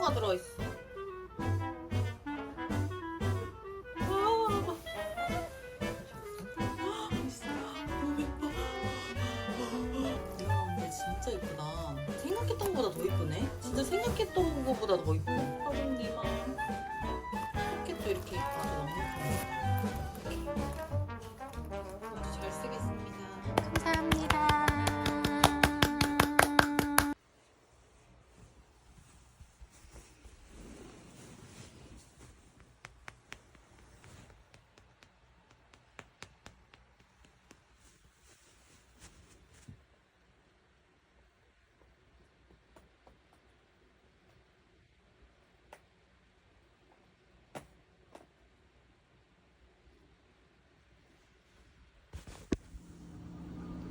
가 들어있어. 와. 너무 예뻐. 야, 근데 진짜 예쁘다. 생각했던 것보다 더 예쁘네. 진짜 생각했던 것보다 더 예뻐. 사장님아.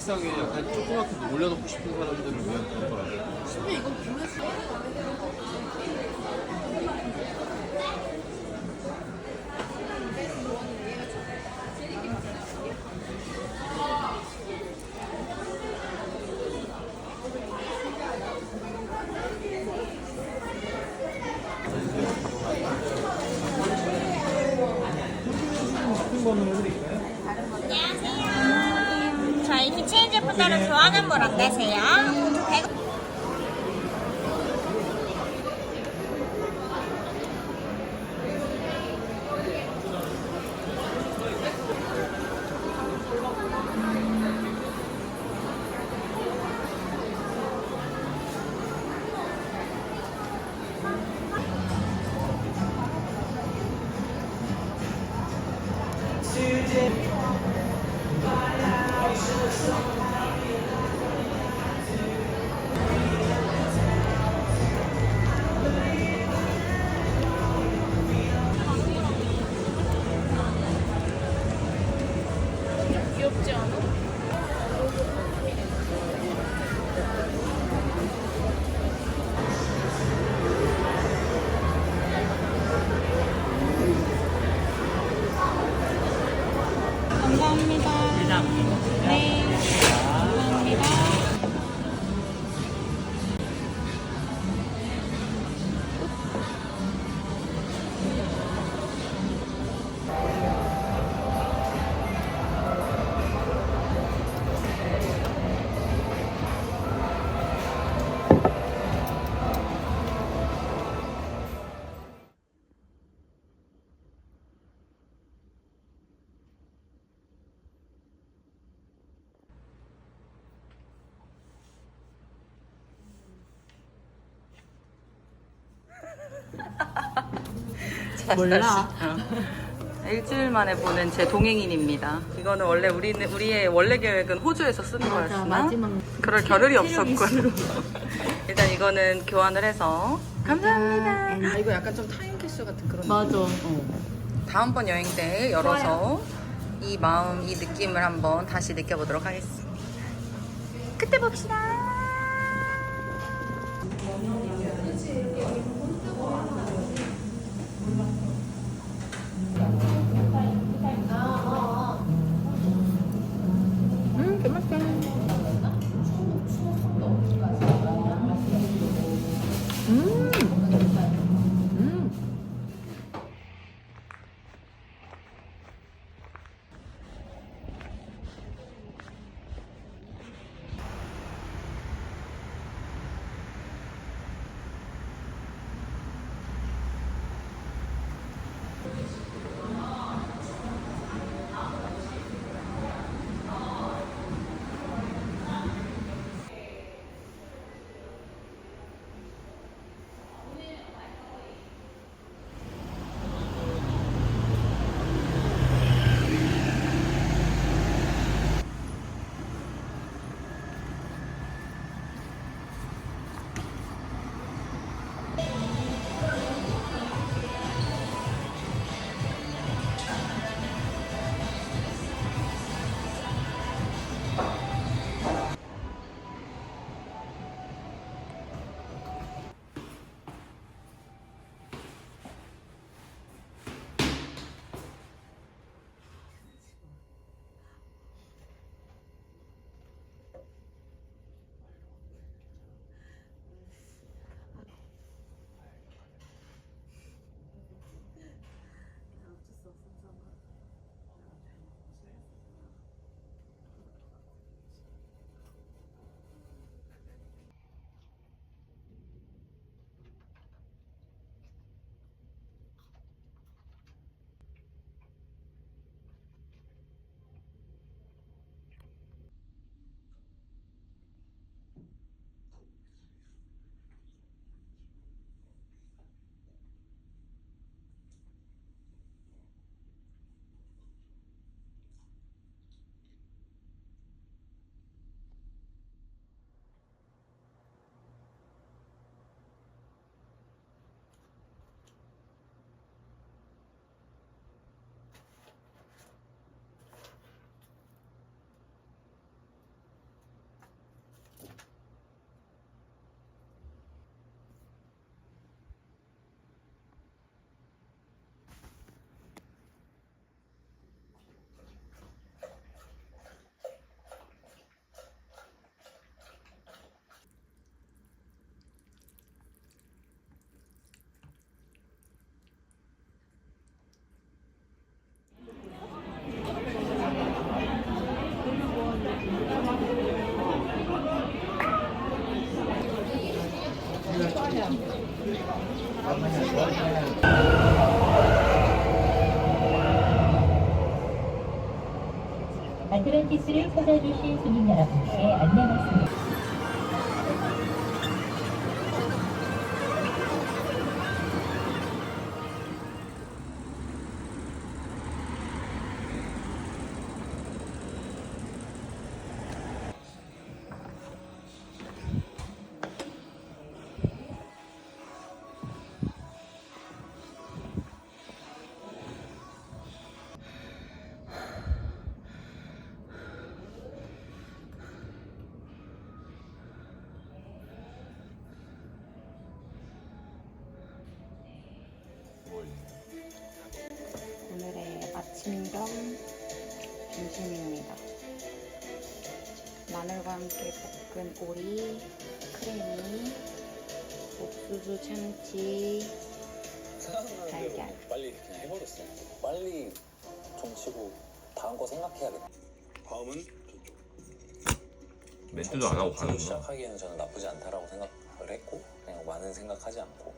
책상에 약간 조그맣게 올려놓고 싶은 사람들을 위한 그런 거라고 안녕하세요. 저희 키체인 제품 따로 좋아하는 분안 되세요? 몰라. 어. 일주일 만에 보는 제 동행인입니다. 이거는 원래 우리는 우리의 원래 계획은 호주에서 쓰는 거였으나 마지막 그럴 겨를이 없었군. 일단 이거는 교환을 해서 감사합니다. 아, 이거 약간 좀 타임 캐스 같은 그런 맞아. 다음번 여행 때 열어서 이 마음, 이 느낌을 한번 다시 느껴보도록 하겠습니다. 그때 봅시다. 아틀란티스를 찾아주신 손님 여러분께 안내 말씀입니다. 점심입니다. 마늘과 함께 볶은 오리, 크래미, 옥수수 참치, 달걀. 빨리 그냥 해버렸어. 빨리 좀 치고 다음 거 생각해야겠다. 다음은 멘트도 안 하고 가는 거. 시작하기에는 저는 나쁘지 않다라고 생각을 했고 그냥 많은 생각하지 않고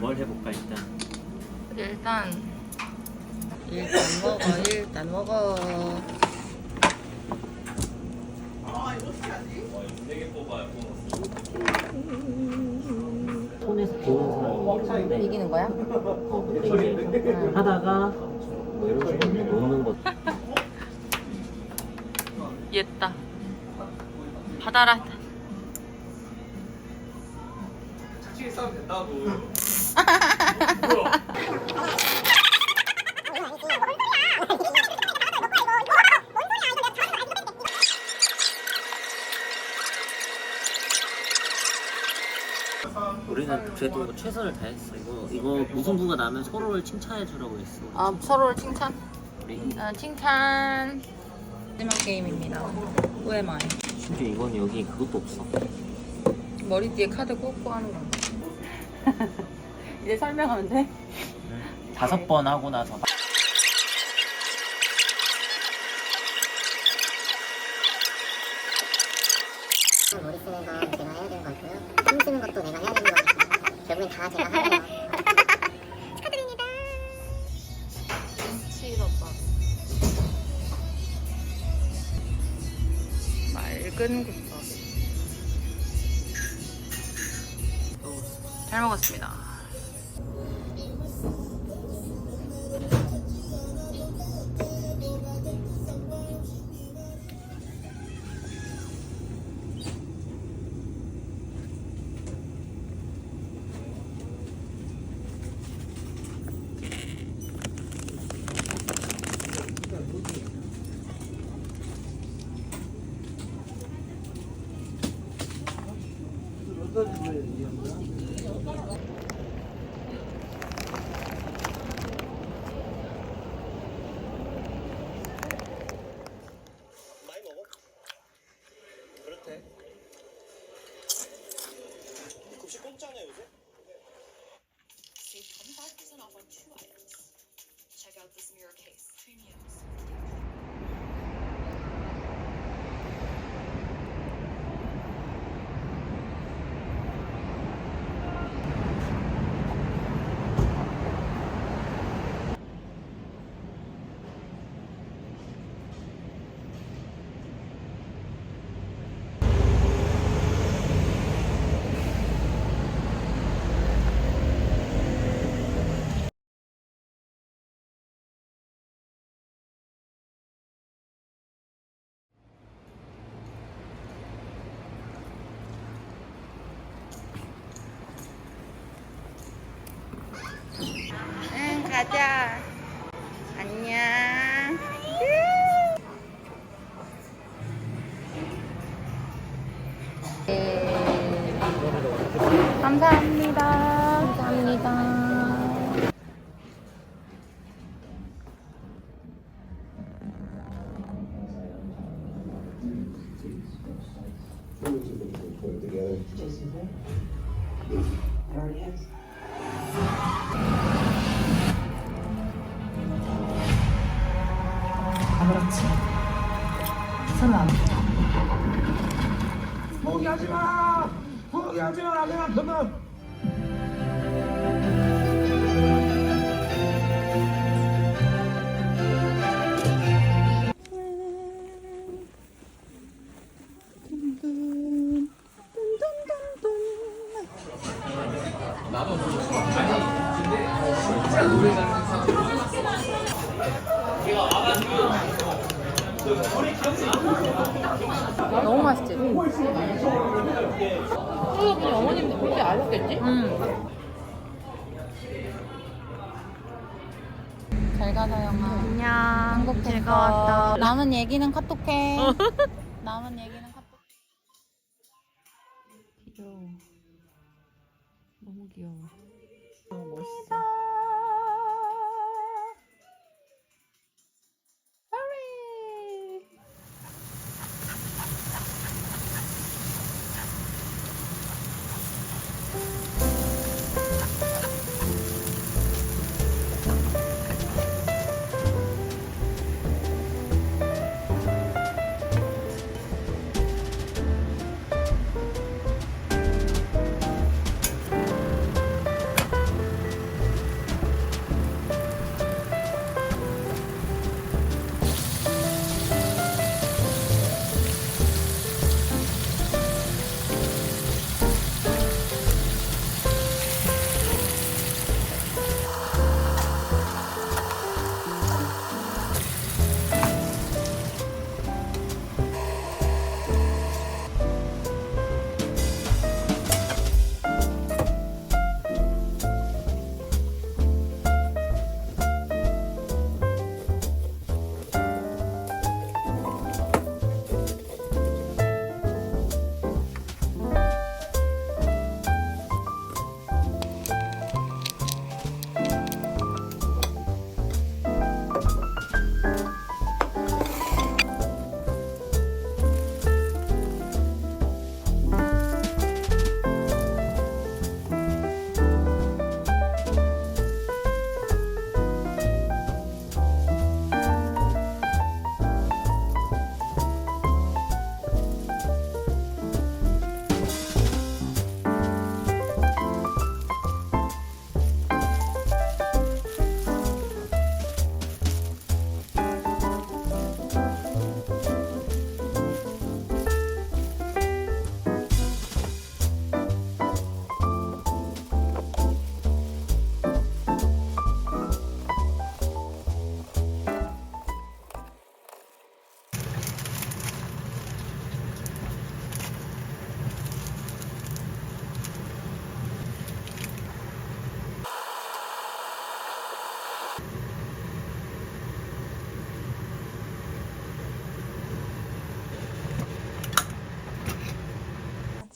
뭘 해볼까 일단? 일단 일단 먹어 일단 먹어. 손에서 배우는 사람이 있는데 이기는 거야? 어, 근데 이제 하다가 뭐 이런 식으로 놓는 것 옛다. 받아라 우리는 그래도 최선을 다했어. 이거 이거 무승부가 나면 서로를 칭찬해 주라고 했어. 아 서로를 칭찬? 우리. 아, 칭찬. 마지막 게임입니다. 후에마이 심지어 이건 여기 그것도 없어. 머리띠에 카드 꽂고 하는 거 이제 설명하면 돼? 다섯 번 하고 나서 잘 먹었습니다 가자. 안녕. 너무 아셨겠지? 응. 잘 가서 영아. 안녕. 행복했어. 즐거웠다. 남은 얘기는 카톡해. 남은 얘기는 카톡. 귀여워. 너무 귀여워.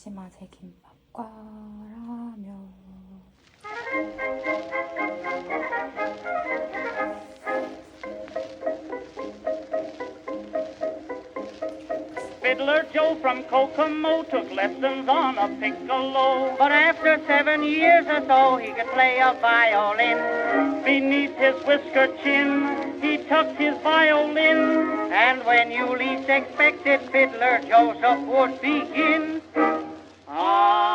아치 맛의 김밥과 라면. Fiddler Joe from Kokomo took lessons on a piccolo. But after seven years or so, he could play a violin. Beneath his whisker chin, he tucked his violin. And when you least expected, Fiddler Joseph would begin. Ah.